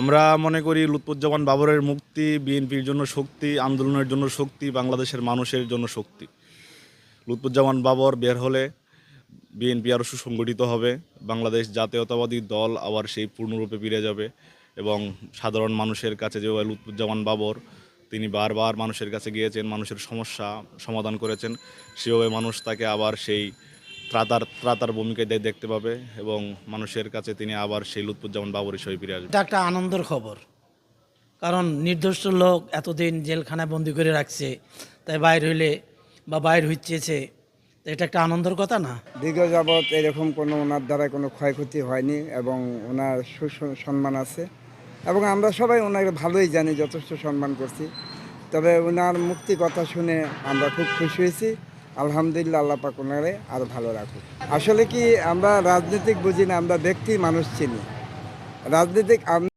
আমরা মনে করি লুৎফুজ্জামান বাবরের মুক্তি, বিএনপির জন্য শক্তি, আন্দোলনের জন্য শক্তি, বাংলাদেশের মানুষের জন্য শক্তি। লুৎফুজ্জামান বাবর বের হলে বিএনপি আরও সুসংগঠিত হবে। বাংলাদেশ জাতীয়তাবাদী দল আবার সেই পূর্ণরূপে ফিরে যাবে এবং সাধারণ মানুষের কাছে যেভাবে লুৎফুজ্জামান বাবর, তিনি বারবার মানুষের কাছে গিয়েছেন, মানুষের সমস্যা সমাধান করেছেন, সেভাবে মানুষ তাকে আবার সেই ত্রাতার ত্রাতার ভূমিকায় দেখতে পাবে এবং মানুষের কাছে তিনি আবার সেই লুৎফুজ্জামান বাবর হিসেবে ফিরে আসবে। এটা একটা আনন্দের খবর। কারণ নির্দোষ লোক এতদিন জেলখানায় বন্দি করে রাখছে তাই বাইর হইলে বা বাইর তো এটা একটা আনন্দের কথা না? দীর্ঘ যাবৎ এরকম কোনো ওনার দ্বারা কোনো ক্ষয়ক্ষতি হয়নি এবং ওনার সুসম্মান আছে এবং আমরা সবাই ওনাকে ভালোই জানি যথেষ্ট সম্মান করছি। তবে ওনার মুক্তি কথা শুনে আমরা খুব খুশি হয়েছি। আলহামদুলিল্লাহ আল্লাহ পাক ওনারে আরও ভালো রাখুক। আসলে কি আমরা রাজনৈতিক বুঝি না, আমরা ব্যক্তি মানুষ চিনি। রাজনৈতিক